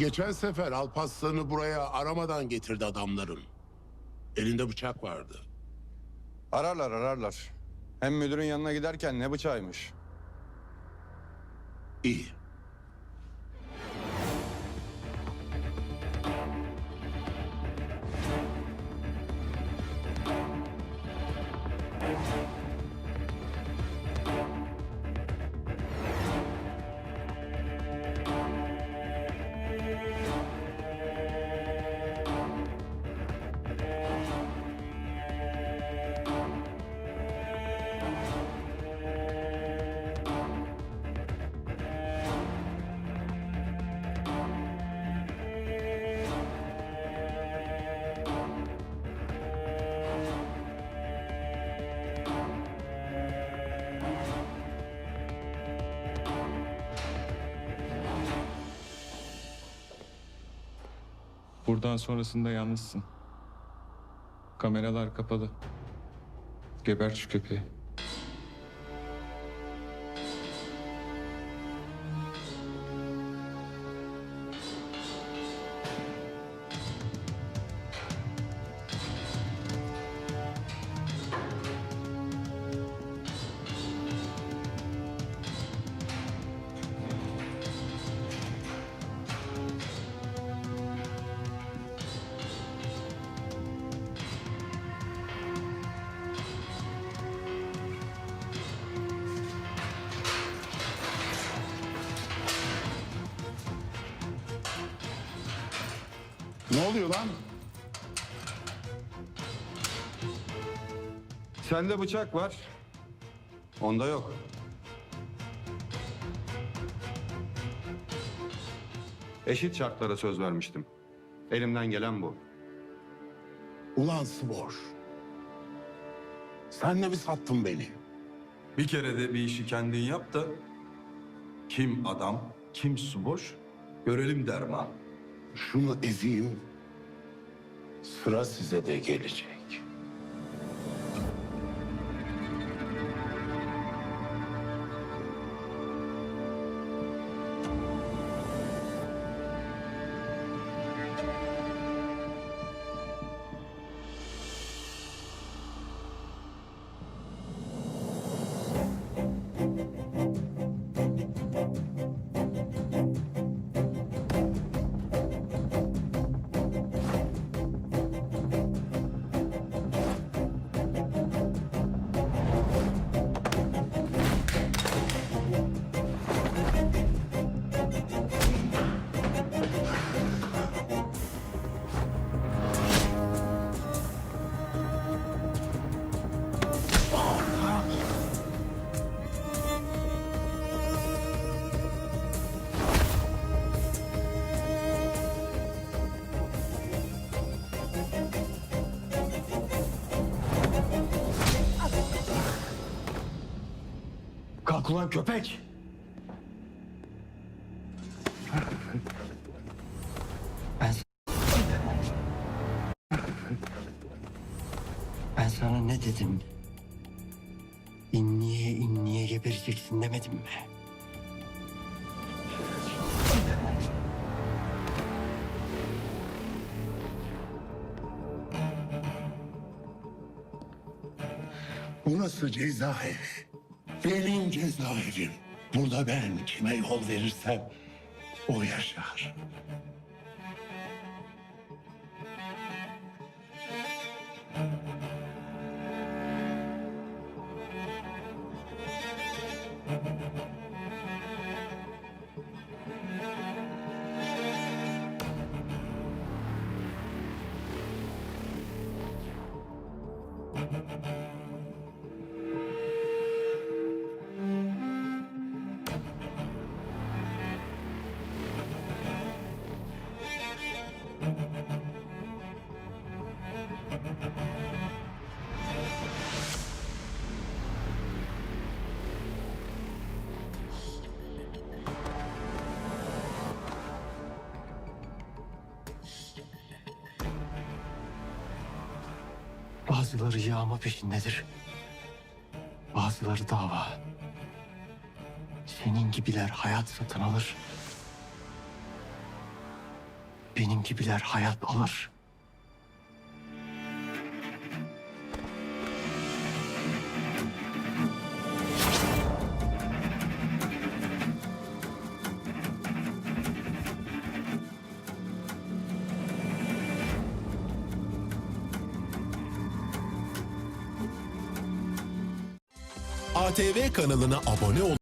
Geçen sefer Alparslan'ı buraya aramadan getirdi adamların. Elinde bıçak vardı. Ararlar ararlar. Hem müdürün yanına giderken ne bıçağıymış. İyi. Buradan sonrasında yalnızsın. Kameralar kapalı. Gebert şu köpeği. Ne oluyor lan? Sende bıçak var. Onda yok. Eşit şartlara söz vermiştim. Elimden gelen bu. Ulan Spor. Sen de mi sattın beni? Bir kere de bir işi kendin yap da kim adam, kim su boş görelim derman. Şunu ezeyim. Sıra size de gelecek. Kalk ulan köpek! Ben... Ben sana ne dedim? İnniye inniye gebereceksin demedim mi? Burası cezaevi. Benim cezaevim. Burada ben kime yol verirsem o yaşar. Bazıları yağma peşindedir. Bazıları dava. Senin gibiler hayat satın alır. Benim gibiler hayat alır. ATV kanalına abone ol